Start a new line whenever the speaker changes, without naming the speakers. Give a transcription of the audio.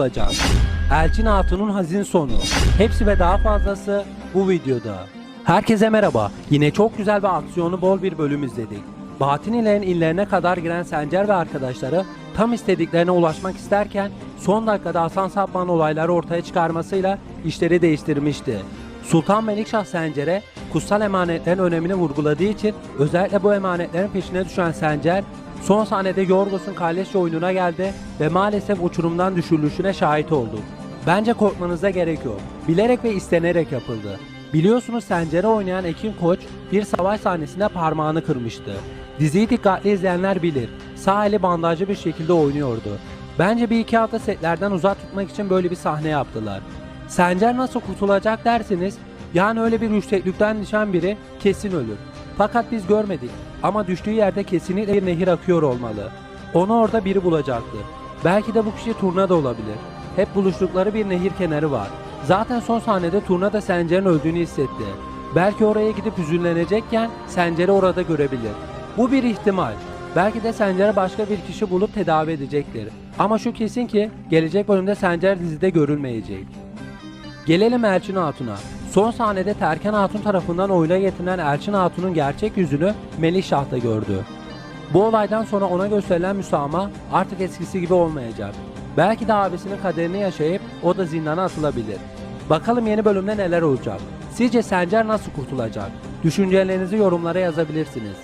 olacak. Elçin Hatun'un hazin sonu. Hepsi ve daha fazlası bu videoda. Herkese merhaba. Yine çok güzel ve aksiyonu bol bir bölüm izledik. Batinilerin illerine kadar giren Sencer ve arkadaşları tam istediklerine ulaşmak isterken son dakikada Hasan Sapman olayları ortaya çıkarmasıyla işleri değiştirmişti. Sultan Melikşah Sencer'e kutsal emanetlerin önemini vurguladığı için özellikle bu emanetlerin peşine düşen Sencer son sahnede Yorgos'un kalleşçe oyununa geldi ve maalesef uçurumdan düşürülüşüne şahit olduk. Bence korkmanıza gerek yok. Bilerek ve istenerek yapıldı. Biliyorsunuz Sencer'e oynayan Ekin Koç bir savaş sahnesinde parmağını kırmıştı. Diziyi dikkatli izleyenler bilir. Sağ eli bandajlı bir şekilde oynuyordu. Bence bir iki hafta setlerden uzak tutmak için böyle bir sahne yaptılar. Sencer nasıl kurtulacak derseniz yani öyle bir yükseklikten düşen biri kesin ölür. Fakat biz görmedik ama düştüğü yerde kesinlikle bir nehir akıyor olmalı. Onu orada biri bulacaktır. Belki de bu kişi Turna da olabilir. Hep buluştukları bir nehir kenarı var. Zaten son sahnede Turna da Sencer'in öldüğünü hissetti. Belki oraya gidip hüzünlenecekken Sencer'i orada görebilir. Bu bir ihtimal. Belki de Sencer'e başka bir kişi bulup tedavi edecektir. Ama şu kesin ki gelecek bölümde Sencer dizide görülmeyecek. Gelelim Elçin Hatun'a. Son sahnede Terken Hatun tarafından oyuna getirilen Elçin Hatun'un gerçek yüzünü Melih Şah da gördü. Bu olaydan sonra ona gösterilen müsamaha artık eskisi gibi olmayacak. Belki de abisinin kaderini yaşayıp o da zindana atılabilir. Bakalım yeni bölümde neler olacak. Sizce Sencer nasıl kurtulacak? Düşüncelerinizi yorumlara yazabilirsiniz.